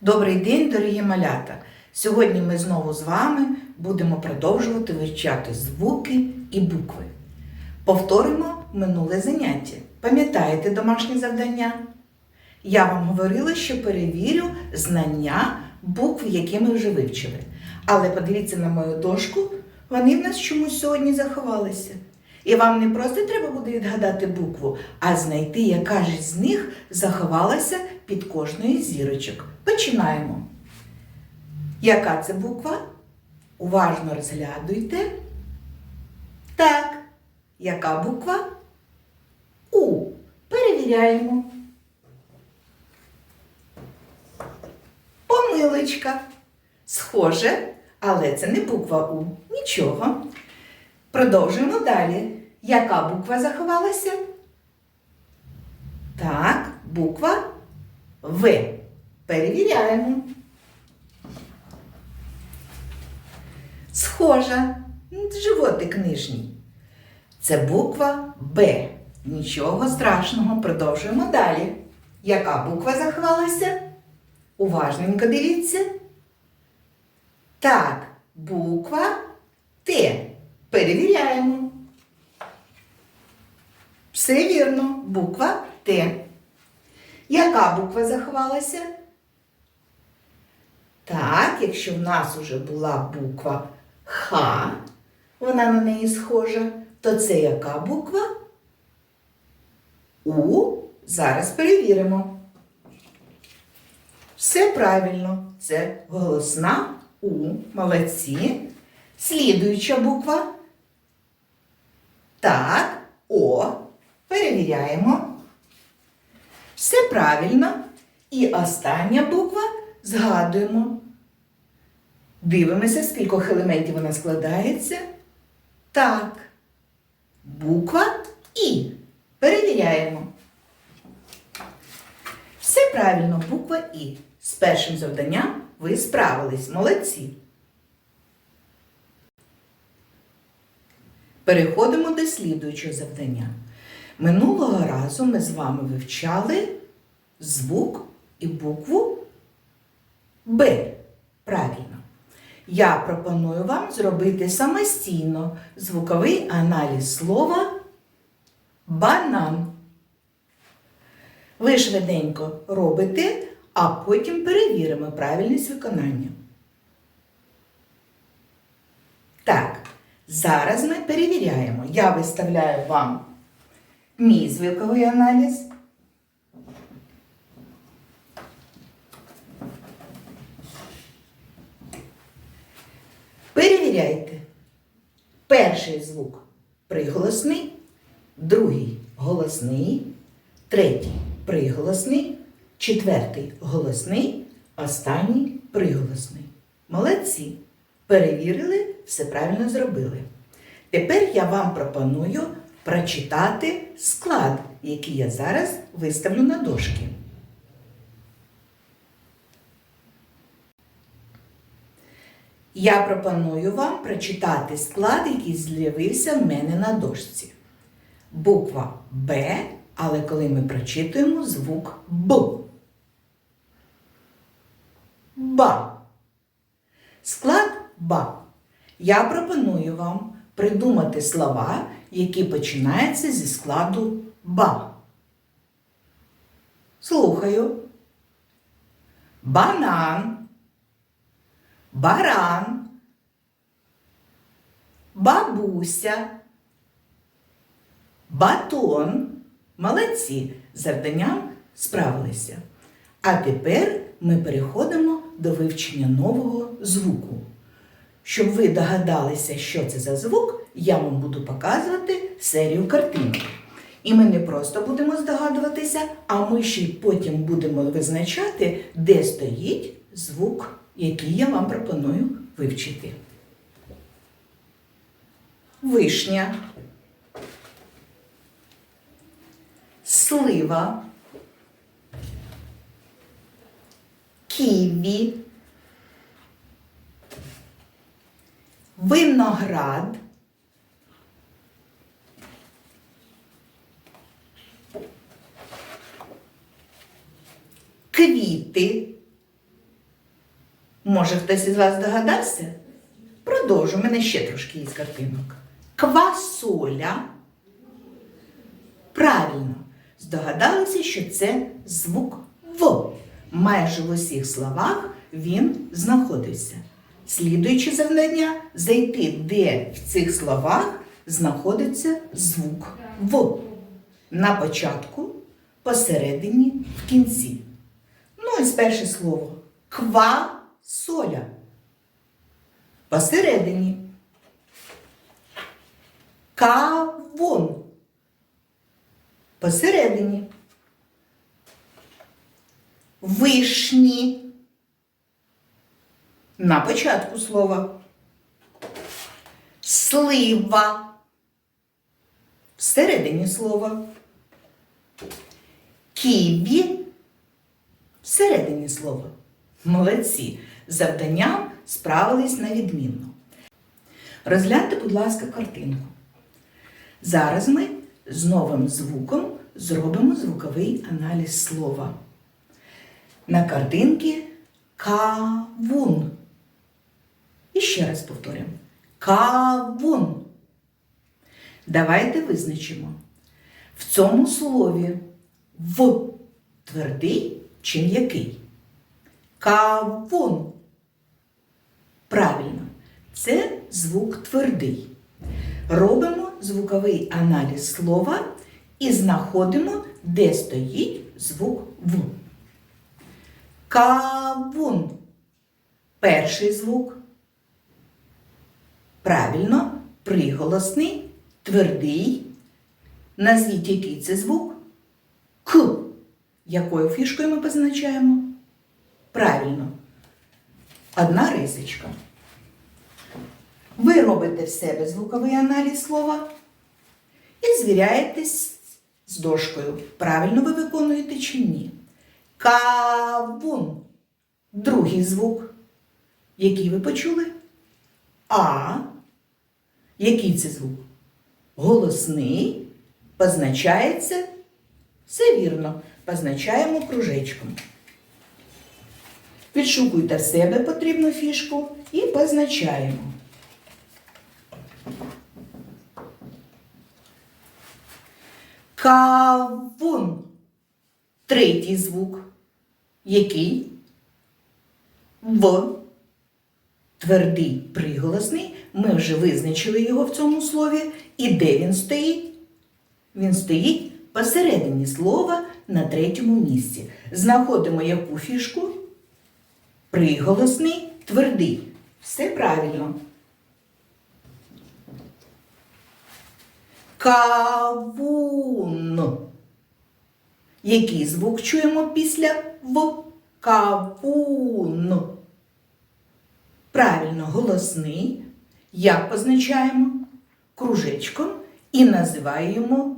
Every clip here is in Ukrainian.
Добрий день, дорогі малята! Сьогодні ми знову з вами будемо продовжувати вивчати звуки і букви. Повторимо минуле заняття. Пам'ятаєте домашнє завдання? Я вам говорила, що перевірю знання букв, які ми вже вивчили. Але подивіться на мою дошку, вони в нас чомусь сьогодні заховалися. І вам не просто треба буде відгадати букву, а знайти, яка ж з них заховалася під кожною зірочок. Починаємо. Яка це буква? Уважно розглядуйте. Так. Яка буква? У. Перевіряємо. Помилочка. Схоже, але це не буква У. Нічого. Продовжуємо далі. Яка буква заховалася? Так, буква В. Перевіряємо. Схожа. Животик нижній. Це буква Б. Нічого страшного. Продовжуємо далі. Яка буква заховалася? Уважненько дивіться. Так, буква Т. Перевіряємо. Все вірно, буква Т. Яка буква заховалася? Так, якщо в нас уже була буква Х, вона на неї схожа, то це яка буква? У. Зараз перевіримо. Все правильно, це голосна У. Молодці. Слідуюча буква. Так, О. Перевіряємо. Все правильно. І остання буква згадуємо. Дивимося, з кількох елементів вона складається. Так. Буква І. Перевіряємо. Все правильно, буква І. З першим завданням ви справились. Молодці. Переходимо до слідуючого завдання. Минулого разу ми з вами вивчали звук і букву Б. Правильно. Я пропоную вам зробити самостійно звуковий аналіз слова банан. Ви швиденько робите, а потім перевіримо правильність виконання. Так, зараз ми перевіряємо. Я виставляю вам мій звуковий аналіз. Перевіряйте. Перший звук приголосний, другий голосний, третій приголосний, четвертий голосний, останній приголосний. Молодці! Перевірили, все правильно зробили. Тепер я вам пропоную прочитати склад, який я зараз виставлю на дошки. Я пропоную вам прочитати склад, який з'явився в мене на дошці. Буква Б, але коли ми прочитуємо звук Б. Ба. Склад ба. Я пропоную вам придумати слова, які починаються зі складу ба. Слухаю. Банан. Баран. Бабуся. Батон. Молодці. Завданням справилися. А тепер ми переходимо до вивчення нового звуку. Щоб ви догадалися, що це за звук, я вам буду показувати серію картинок. І ми не просто будемо здогадуватися, а ми ще й потім будемо визначати, де стоїть звук, який я вам пропоную вивчити. Вишня. Слива. Ківі. Виноград. Квіти. Може, хтось із вас догадався? Продовжу, у мене ще трошки є картинок. Квасоля. Правильно, здогадалися, що це звук В. Майже в усіх словах він знаходився. Слідуюче завдання зайти, де в цих словах знаходиться звук В. На початку, посередині, в кінці. Ну, ось перше слово. Квасоля. Посередині. Кавун. Посередині. Вишні. На початку слова. Слива. Всередині слова. Ківі. Всередині слова. Молодці. З Завданням справились на відмінно. Розгляньте, будь ласка, картинку. Зараз ми з новим звуком зробимо звуковий аналіз слова. На картинці кавун. Ще раз повторюємо. Кавун. Давайте визначимо. В цьому слові в твердий чи м'який. Кавун. Правильно, це звук твердий. Робимо звуковий аналіз слова і знаходимо, де стоїть звук В. Кавун. Перший звук. Правильно, приголосний, твердий. Назвіть, який це звук? К. Якою фішкою ми позначаємо? Правильно. Одна рисочка. Ви робите в себе звуковий аналіз слова і звіряєтесь з дошкою. Правильно ви виконуєте чи ні. Кавун. Другий звук. Який ви почули? А. Який це звук? Голосний. Позначається. Все вірно. Позначаємо кружечком. Відшукуйте в себе потрібну фішку і позначаємо. Кавун. Третій звук. Який? В. Твердий приголосний. Ми вже визначили його в цьому слові. І де він стоїть? Він стоїть посередині слова на третьому місці. Знаходимо яку фішку? Приголосний, твердий. Все правильно. Кавун. Який звук чуємо після В? Кавун. Правильно, голосний. Як позначаємо? Кружечком і називаємо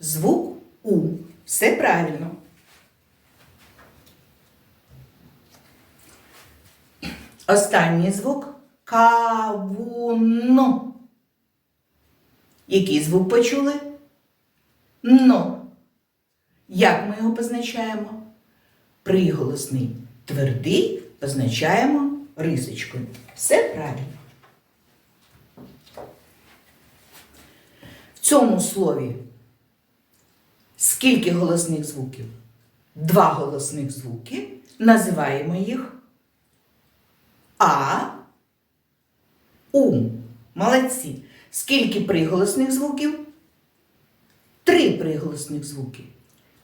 звук У. Все правильно. Останній звук кавун. Який звук почули? Но. Як ми його позначаємо? Приголосний твердий позначаємо рисочкою. Все правильно. Цьому слові скільки голосних звуків? Два голосних звуки. Називаємо їх А, У. Молодці. Скільки приголосних звуків? Три приголосних звуки.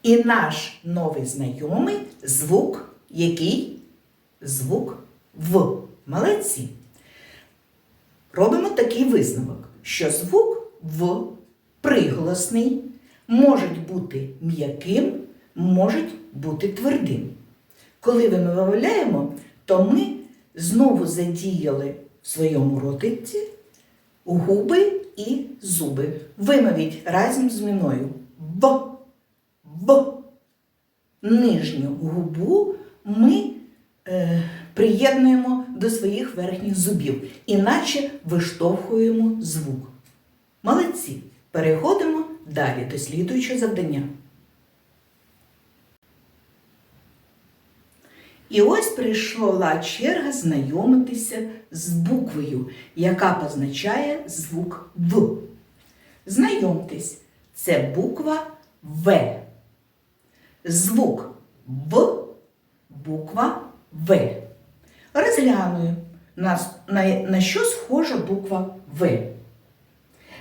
І наш новий знайомий звук який? Звук В. Молодці. Робимо такий висновок, що звук В приголосний можуть бути м'яким, можуть бути твердим. Коли ми вимовляємо, то ми знову задіяли в своєму ротиці губи і зуби. Вимовіть разом з мною Б. Б. Нижню губу ми е, приєднуємо до своїх верхніх зубів, іначе виштовхуємо звук. Молодці. Переходимо далі до слідуючого завдання. І ось прийшла черга знайомитися з буквою, яка позначає звук В. Знайомтесь, це буква В. Звук В, буква В. Розглянуємо, на, на, на що схожа буква В.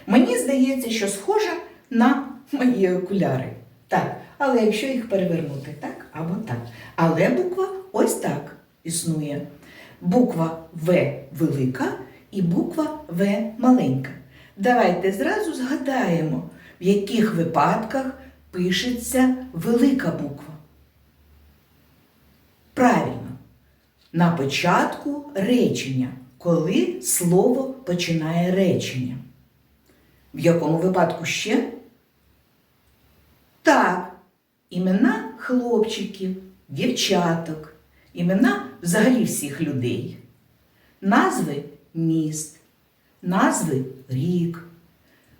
Мені здається, що схожа на мої окуляри. Так, але якщо їх перевернути так або так. Але буква ось так існує. Буква В велика і буква В маленька. Давайте зразу згадаємо, в яких випадках пишеться велика буква. Правильно, на початку речення, коли слово починає речення. В якому випадку ще? Так, імена хлопчиків, дівчаток, імена взагалі всіх людей, назви міст, назви рік,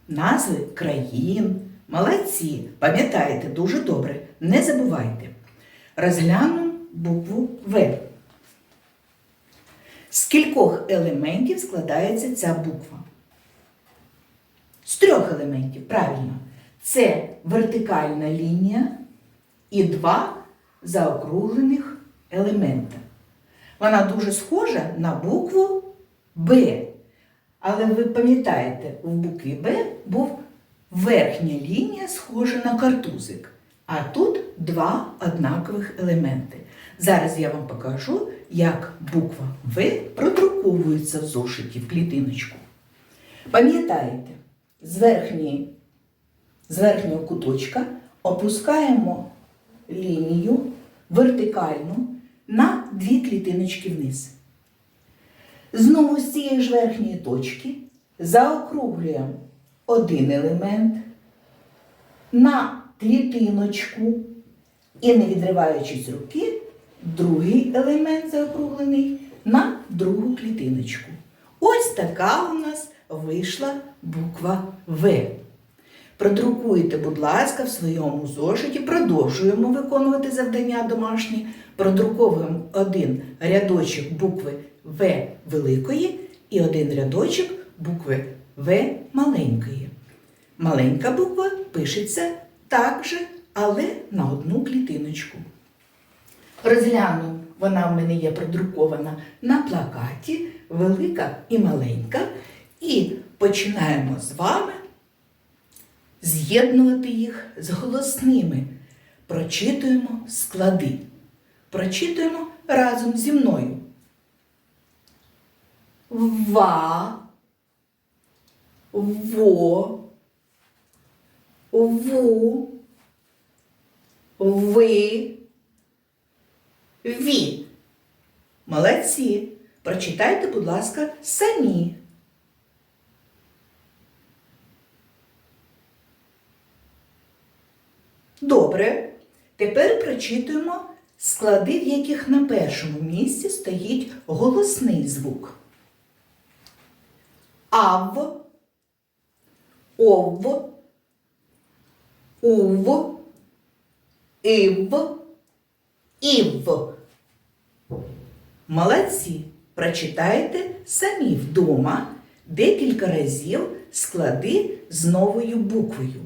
назви країн. Молодці, пам'ятаєте дуже добре, не забувайте. Розглянемо букву В. З кількох елементів складається ця буква? З трьох елементів, правильно. Це вертикальна лінія і два заокруглених елемента. Вона дуже схожа на букву Б. Але ви пам'ятаєте, в букві Б був верхня лінія, схожа на картузик. А тут два однакових елементи. Зараз я вам покажу, як буква В продруковується в зошиті в клітиночку. Пам'ятаєте, з верхньої, з верхнього куточка опускаємо лінію вертикальну на дві клітиночки вниз. Знову з цієї ж верхньої точки заокруглюємо один елемент на клітиночку і, не відриваючись руки, другий елемент заокруглений на другу клітиночку. Така у нас вийшла буква В. Продрукуйте, будь ласка, в своєму зошиті, продовжуємо виконувати завдання домашні. Продруковуємо один рядочок букви В великої і один рядочок букви В маленької. Маленька буква пишеться так же, але на одну клітиночку. Розгляну, вона в мене є продрукована на плакаті, велика і маленька. І починаємо з вами з'єднувати їх з голосними. Прочитуємо склади. Прочитуємо разом зі мною. Ва, во, ву, ви, ві. Молодці. Прочитайте, будь ласка, самі. Добре. Тепер прочитуємо склади, в яких на першому місці стоїть голосний звук. Ав, ов, ув, ів, ів. Молодці! Прочитайте самі вдома декілька разів склади з новою буквою.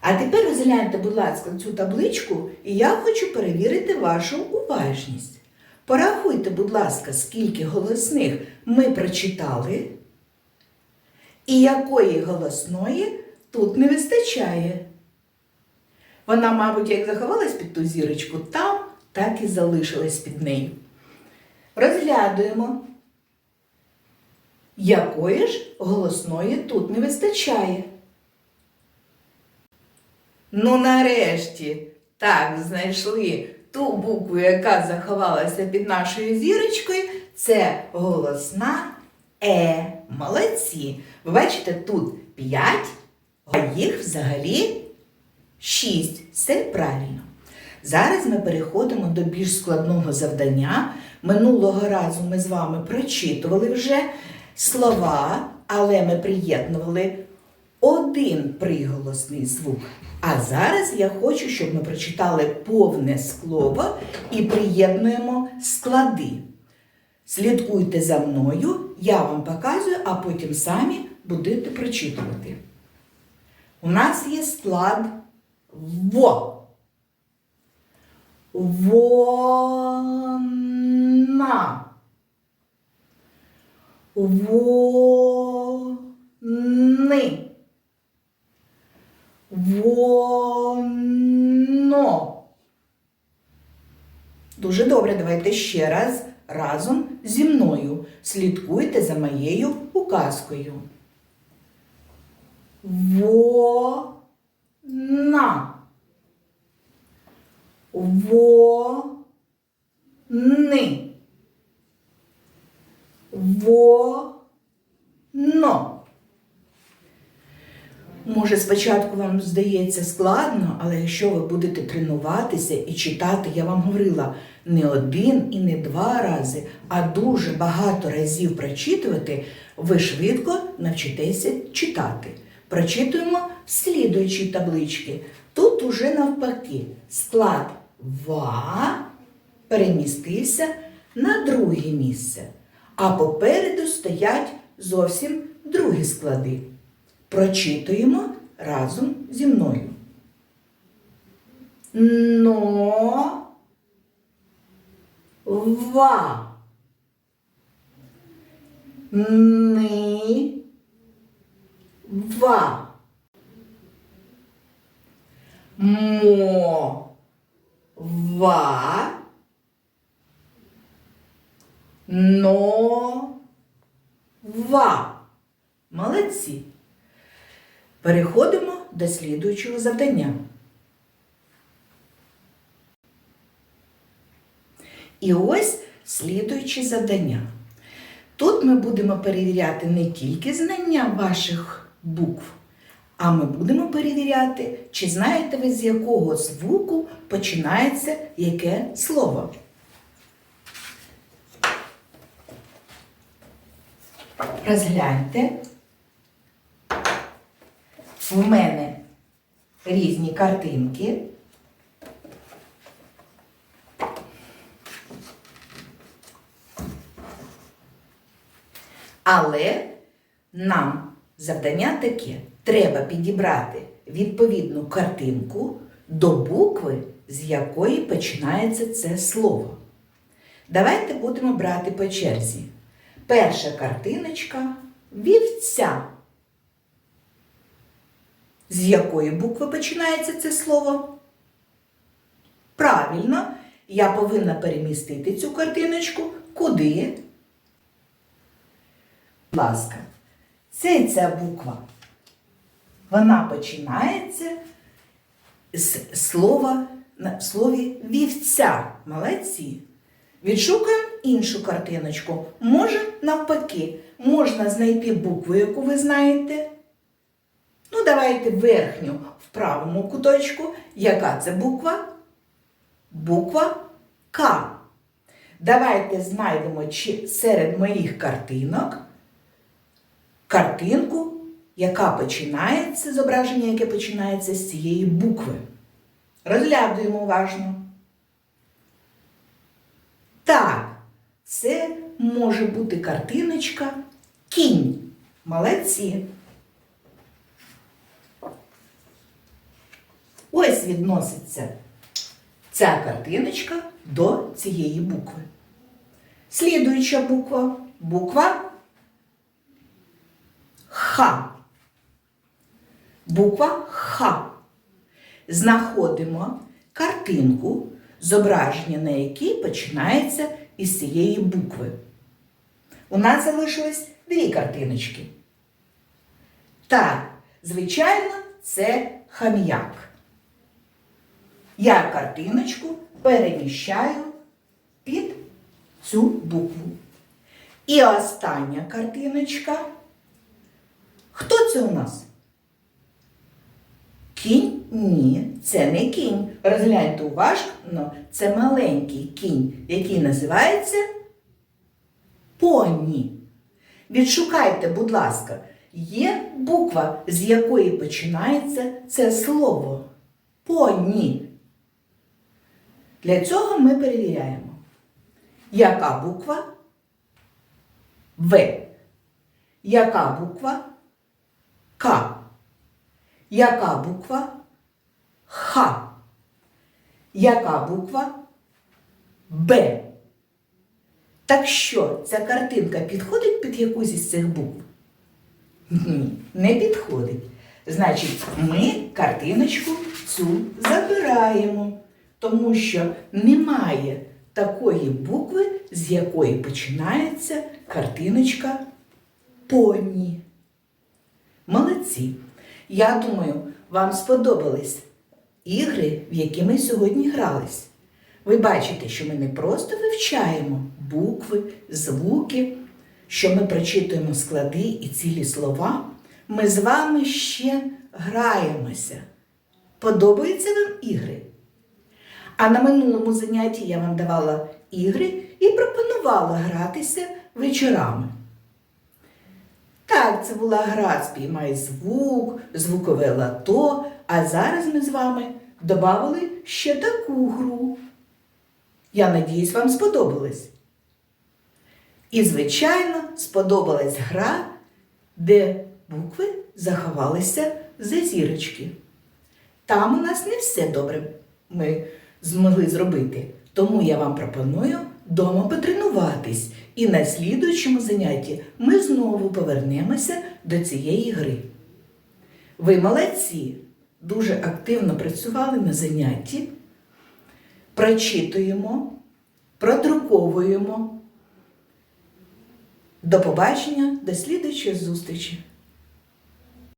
А тепер розгляньте, будь ласка, цю табличку, і я хочу перевірити вашу уважність. Порахуйте, будь ласка, скільки голосних ми прочитали, і якої голосної тут не вистачає. Вона, мабуть, як заховалась під ту зірочку, там так і залишилась під нею. Розглядуємо, якої ж голосної тут не вистачає. Ну, нарешті, так, знайшли ту букву, яка заховалася під нашою зірочкою, це голосна Е. Молодці. Ви бачите, тут 5, а їх взагалі 6. Все правильно. Зараз ми переходимо до більш складного завдання. Минулого разу ми з вами прочитували вже слова, але ми приєднували один приголосний звук. А зараз я хочу, щоб ми прочитали повне слово і приєднуємо склади. Слідкуйте за мною, я вам показую, а потім самі будете прочитувати. У нас є склад ВО. Вона. Вони. Воно. Дуже добре, давайте ще раз разом зі мною. Слідкуйте за моєю указкою. Вона. Вони. Воно. Може, спочатку вам здається складно, але якщо ви будете тренуватися і читати, я вам говорила, не один і не два рази, а дуже багато разів прочитувати, ви швидко навчитеся читати. Прочитуємо слідуючі таблички. Тут уже навпаки склад ва перемістився на друге місце, а попереду стоять зовсім другі склади. Прочитуємо разом зі мною. Но ва ни ва мо ва но ва. Молодці. Переходимо до слідуючого завдання. І ось слідуючі завдання. Тут ми будемо перевіряти не тільки знання ваших букв, а ми будемо перевіряти, чи знаєте ви, з якого звуку починається яке слово. Розгляньте. В мене різні картинки. Але нам завдання таке: треба підібрати відповідну картинку до букви, з якої починається це слово. Давайте будемо брати по черзі. Перша картиночка вівця. З якої букви починається це слово? Правильно, я повинна перемістити цю картиночку куди? Будь ласка, це ця буква. Вона починається з слова на слові вівця. Молодці. Відшукаємо іншу картиночку. Може, навпаки, можна знайти букву, яку ви знаєте. Ну, верхню в правому куточку. Яка це буква? Буква К. Давайте знайдемо чи серед моїх картинок картинку, яка починається, зображення, яке починається з цієї букви. Розглядуємо уважно. Так, це може бути картиночка кінь. Молодці. Ось відноситься ця картиночка до цієї букви. Слідуюча буква буква Х. Буква Х. Знаходимо картинку, зображення на якій починається із цієї букви. У нас залишилось дві картиночки. Так, звичайно, це хам'як. Я картиночку переміщаю під цю букву. І остання картиночка. Хто це у нас? Кінь? Ні, це не кінь. Розгляньте уважно, це маленький кінь, який називається поні. Відшукайте, будь ласка, є буква, з якої починається це слово. Поні. Для цього ми перевіряємо. Яка буква? В. Яка буква? К. Яка буква? Х. Яка буква? Б. Так що, ця картинка підходить під якусь із цих букв? Ні, не підходить. Значить, ми картиночку цю забираємо, тому що немає такої букви, з якої починається картиночка поні. Молодці! Я думаю, вам сподобались ігри, в які ми сьогодні грались. Ви бачите, що ми не просто вивчаємо букви, звуки, що ми прочитуємо склади і цілі слова. Ми з вами ще граємося. Подобаються вам ігри? А на минулому занятті я вам давала ігри і пропонувала гратися вечорами. Так, це була гра спіймай звук, звукове лато, а зараз ми з вами додали ще таку гру. Я надіюсь, вам сподобалось. І, звичайно, сподобалась гра, де букви заховалися за зірочки. Там у нас не все добре ми змогли зробити. Тому я вам пропоную дома потренуватись. І на слідуючому занятті ми знову повернемося до цієї гри. Ви молодці, дуже активно працювали на занятті. Прочитуємо, продруковуємо. До побачення, до слідуючої зустрічі!